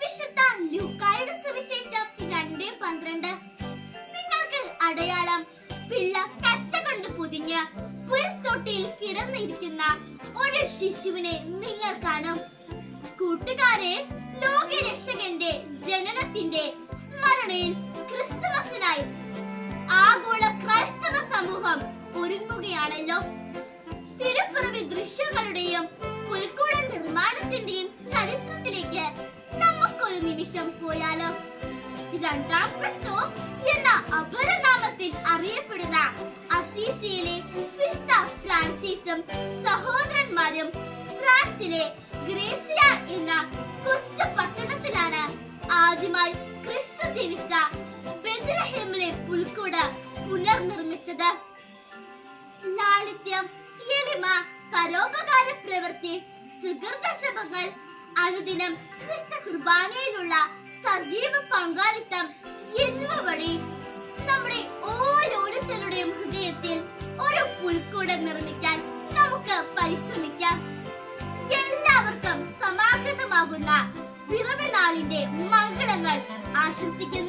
വിശുദ്ധ ലൂക്കായുടെ സുവിശേഷം രണ്ട് പന്ത്രണ്ട്. നിങ്ങൾക്ക് അടയാളം പിള്ള കച്ച കൊണ്ട് പൊതിഞ്ഞ് പുൽത്തൊട്ടിയിൽ കിടന്നിരിക്കുന്ന ഒരു ശിശുവിനെ നിങ്ങൾ കാണും. കൂട്ടുകാരെ ജനനത്തിന്റെ സ്മരണയിൽ ക്രിസ്തുമസിനായി ആഗോള ക്രൈസ്തവ സമൂഹം ഒരുങ്ങുകയാണല്ലോ. തിരുപ്പിറവി ദൃശ്യങ്ങളുടെയും പുൽക്കൂട നിർമ്മാണത്തിന്റെയും ചരിത്രത്തിലേക്ക് നമുക്കൊരു നിമിഷം പോയാലോ? രണ്ടാം ക്രിസ്തു എന്ന അപരനാമത്തിൽ അറിയപ്പെടുന്ന അസീസിയിലെ ഫ്രാൻസിസും സഹോദരന്മാരും ഫ്രാൻസിലെ ഗ്രേസിയ എന്ന കൊച്ചു ആദ്യമായി ക്രിസ്തു ജനിച്ച ബെത്ലഹേമിലെ പുൽക്കൂട് പുനർനിർമ്മിച്ചത്. ലാളിത്യം എളിമ പരോപകാര പ്രവൃത്തി സുഹൃദശപങ്ങൾ അനുദിനം ക്രിസ്തു കുർബാനയിലുള്ള സജീവ പങ്കാളിത്തം എന്നിവ വഴി നമ്മുടെ ഓരോരുത്തരുടെയും ഹൃദയത്തിൽ ഒരു പുൽക്കൂട് നിർമ്മിക്കാൻ നമുക്ക് പരിശ്രമിക്കാം. എല്ലാവർക്കും സമാഹൃതമാകുന്ന പിറവി നാളിന്റെ മംഗളങ്ങൾ ആശംസിക്കുന്നു.